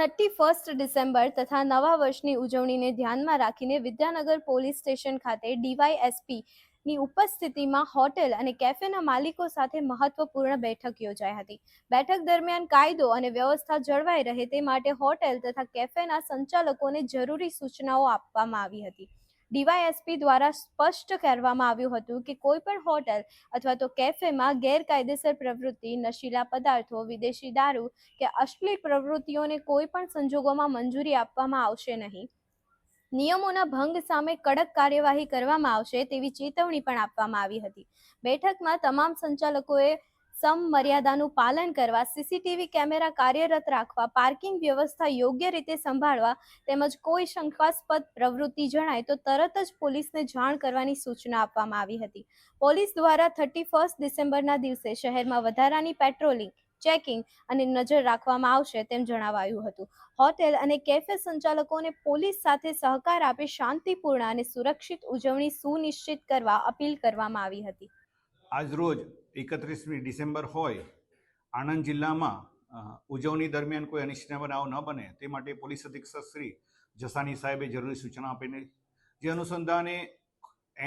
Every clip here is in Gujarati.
થર્ટી ફર્સ્ટ ડિસેમ્બર તથા નવા વર્ષની ઉજવણીને ધ્યાનમાં રાખીને વિદ્યાનગર પોલીસ સ્ટેશન ખાતે ડીવાયએસપી ની ઉપસ્થિતિમાં હોટેલ અને કેફેના માલિકો સાથે મહત્વપૂર્ણ બેઠક યોજાઈ હતી. બેઠક દરમિયાન કાયદો અને વ્યવસ્થા જળવાઈ રહે તે માટે હોટેલ તથા કેફેના સંચાલકોને જરૂરી સૂચનાઓ આપવામાં આવી હતી. ડીવાયએસપી દ્વારા સ્પષ્ટ કરવામાં આવ્યું હતું કે કોઈ પણ હોટેલ અથવા તો કેફેમાં ગેરકાયદેસર પ્રવૃત્તિ, નશીલા પદાર્થો, વિદેશી દારૂ કે અશ્લીલ પ્રવૃત્તિઓને કોઈ પણ સંજોગોમાં મંજૂરી આપવામાં આવશે નહીં. નિયમોના ભંગ સામે કડક કાર્યવાહી કરવામાં આવશે તેવી ચેતવણી પણ આપવામાં આવી હતી. બેઠકમાં તમામ સંચાલકોએ સમમર્યાદાનું પાલન કરવા, સીસીટીવી કેમેરા કાર્યરત રાખવા, પાર્કિંગ વ્યવસ્થા યોગ્ય રીતે સંભાળવા તેમજ કોઈ શંકાસ્પદ પ્રવૃત્તિ જણાય તો તરત જ પોલીસને જાણ કરવાની સૂચના આપવામાં આવી હતી. પોલીસ દ્વારા થર્ટી ફર્સ્ટ ડિસેમ્બરના દિવસે શહેરમાં વધારાની પેટ્રોલિંગ, ચેકિંગ અને નજર રાખવામાં આવશે તેમ જણાવાયું હતું. હોટેલ અને કેફે સંચાલકોને પોલીસ સાથે સહકાર આપી શાંતિપૂર્ણ અને સુરક્ષિત ઉજવણી સુનિશ્ચિત કરવા અપીલ કરવામાં આવી હતી. આજરોજ એકત્રીસમી ડિસેમ્બર હોય, આણંદ જિલ્લામાં ઉજવણી દરમિયાન કોઈ અનિશ્ચિત બનાવ ન બને, તે માટે પોલીસ અધિક્ષક શ્રી જસાની સાહેબે જરૂરી સૂચના આપીને, જે અનુસંધાને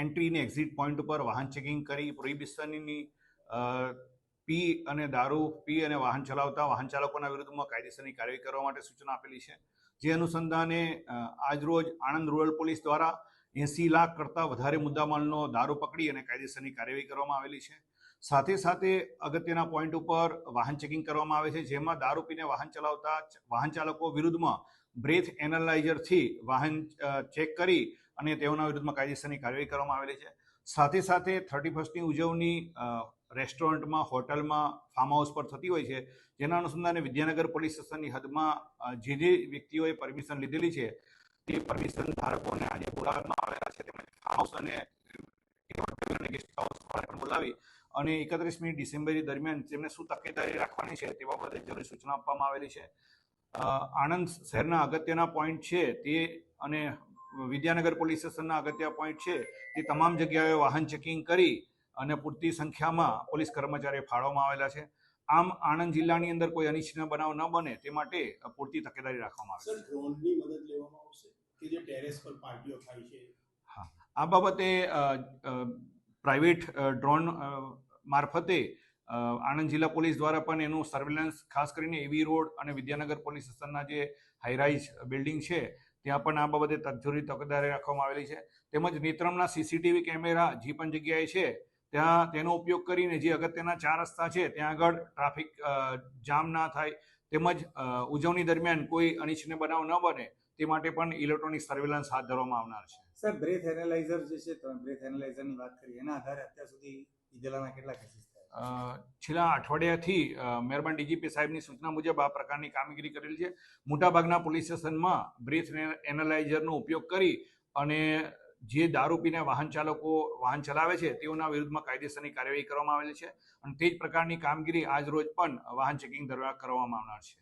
એન્ટ્રી ને એક્ઝિટ પોઈન્ટ ઉપર વાહન ચેકિંગ કરી, પ્રોહિબિશનની પી અને દારૂ, પી અને વાહન ચલાવતા વાહન ચાલકોના વિરુદ્ધમાં કાયદેસરની કાર્યવાહી કરવા માટે સૂચના આપેલી છે. જે અનુસંધાને આજરોજ આણંદ રૂરલ પોલીસ દ્વારા એંસી લાખ કરતાં વધારે મુદ્દામાલનો દારૂ પકડી અને કાયદેસરની કાર્યવાહી કરવામાં આવેલી છે. સાથે સાથે અગત્યના પોઈન્ટ ઉપર વાહન ચેકિંગ કરવામાં આવે છે, જેમાં દારૂ પીને વાહન ચલાવતા વાહન ચાલકો વિરુદ્ધમાં બ્રેથ એનાલાઇઝરથી વાહન ચેક કરી અને તેઓના વિરુદ્ધમાં કાયદેસરની કાર્યવાહી કરવામાં આવેલી છે. સાથે સાથે થર્ટી ફર્સ્ટની ઉજવણી રેસ્ટોરન્ટમાં, હોટલમાં, ફાર્મ હાઉસ પર થતી હોય છે, જેના અનુસંધાને વિદ્યાનગર પોલીસ સ્ટેશનની હદમાં જે જે વ્યક્તિઓએ પરમિશન લીધેલી છે તે પરમિશન ધારકોને આજે બોલાવવામાં આવેલા છે. તેમજ ફાર્મ હાઉસ અને ગેસ્ટ હાઉસ પણ બોલાવી અને એકત્રીસમી ડિસેમ્બર દરમિયાન તેમને શું તકેદારી રાખવાની છે તે બાબતે જરૂરી સૂચના આપવામાં આવેલી છે. આણંદ શહેરના અગત્યના પોઈન્ટ છે તે અને વિદ્યાનગર પોલીસ સ્ટેશનના અગત્ય પોઈન્ટ છે તે તમામ જગ્યાએ વાહન ચેકિંગ કરી અને પૂરતી સંખ્યામાં પોલીસ કર્મચારીઓ ફાળવવામાં આવેલા છે. આમ આણંદ જિલ્લાની અંદર કોઈ અનિચ્છનીય બનાવ ન બને તે માટે પૂરતી તકેદારી રાખવામાં આવે છે. ડ્રોનની મદદ લેવામાં આવશે કે જે ટેરેસ પર પાર્ટીઓ થાય છે? આ બાબતે પ્રાઇવેટ ડ્રોન મારફતે આણંદ જિલ્લા પોલીસ દ્વારા પણ એનું સર્વેલન્સ ખાસ કરીને એવી રોડ અને વિદ્યાનગર પોલીસ સ્ટેશનના જે હાઈરાઇઝ બિલ્ડિંગ છે ત્યાં પણ આ બાબતે તજજોરી તકેદારી રાખવામાં આવેલી છે. તેમજ નેત્રમના સીસીટીવી કેમેરા જે પણ જગ્યાએ છે ત્યાં તેનો ઉપયોગ કરીને જે અગત્યના ચાર રસ્તા છે ત્યાં આગળ ટ્રાફિક જામ ના થાય તેમજ ઉજવણી દરમિયાન કોઈ અનિચ્છનીય બનાવ ન બને તે માટે પણ ઇલેક્ટ્રોનિક સર્વેલન્સ હાથ ધરવામાં આવનાર છે. સર બ્રેથ એનાલાઇઝર જે છે તમે બ્રેથ એનાલાઇઝરની વાત કરી એના આધારે અત્યાર સુધી ઈદેલાના કેટલા કેસીસ છેલ્લા અઠવાડિયાથી મહેરબાન ડીજીપી સાહેબની સૂચના મુજબ આ પ્રકારની કામગીરી કરેલી છે. મોટાભાગના પોલીસ સ્ટેશનમાં બ્રેથ એનાલાઇઝરનો ઉપયોગ કરી અને જે દારૂ પીને વાહન ચાલકો વાહન ચલાવે છે, તેઓના વિરુદ્ધમાં કાયદેસરની કાર્યવાહી કરવામાં આવેલી છે અને તે જ પ્રકારની કામગીરી આજ રોજ પણ વાહન ચેકિંગ દરમિયાન કરવામાં આવનાર છે.